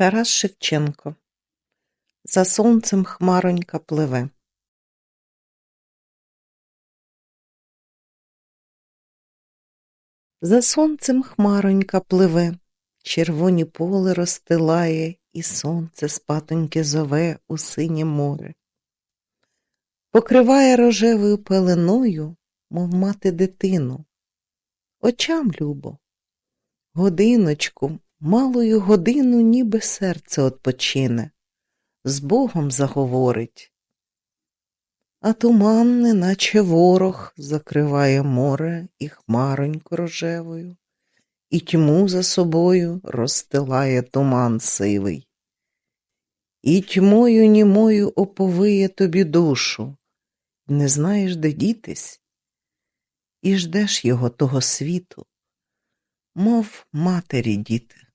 Тарас Шевченко За сонцем хмаронька пливе. За сонцем хмаронька пливе, червоні поле розстилає, і сонце спатоньки зове у синє море. Покриває рожевою пеленою, мов мати дитину. Очам любо, годиночку, малою годину, ніби серце отпочине, з Богом заговорить. А туман, неначе ворог, закриває море і хмароньку рожевою, і тьму за собою розстилає туман сивий. І тьмою німою оповиє тобі душу, не знаєш, де дітись, і ждеш його того світу, мов матері діти